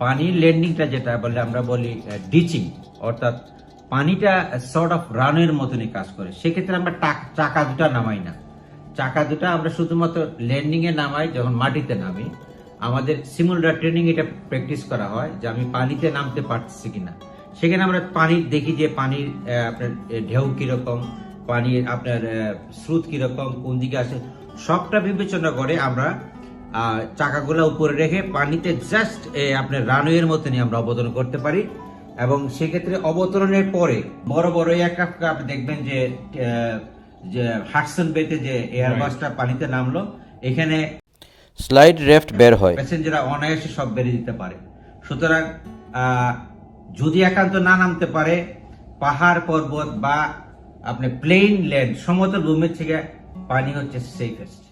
পানির ল্যান্ডিংটা যেটা বলে আমরা বলি ডিচিং অর্থাৎ পানিটা সর্ট অফ রানের মতনই কাজ করে। সেক্ষেত্রে আমরা চাকা দুটা নামাই না। চাকা দুটা আমরা শুধুমাত্র ল্যান্ডিং এ নামাই যখন মাটিতে নামি। আমাদের সিমুলার ট্রেনিং এটা প্র্যাকটিস করা হয় যে আমি পানিতে নামতে পারছি কিনা। সেখানে আমরা পানির দেখি যে পানির আপনার ঢেউ কীরকম, পানির আপনার স্রোত কীরকম, কোন দিকে আছে সবটা বিবেচনা করে আমরা চাকাগুলো উপরে রেখে পানিতে জাস্ট আপনার রানওয়ের মতনই আমরা অবতরণ করতে পারি। এবং সেক্ষেত্রে অবতরণের পরে বড় বড় এয়ারক্রাফট আপনি দেখবেন যে যে হাটসন বেতে যে এয়ারবাসটা পানিতে নামলো এখানে স্লাইড রেফট বের হয়। প্যাসেঞ্জাররা অনায়াসে সব বেরিয়ে দিতে পারে। সুতরাং আহ, যদি একান্ত না নামতে পারে পাহাড় পর্বত বা আপনি প্লেন ল্যান্ড সমতল ভূমির থেকে পানি হচ্ছে সেফেস্ট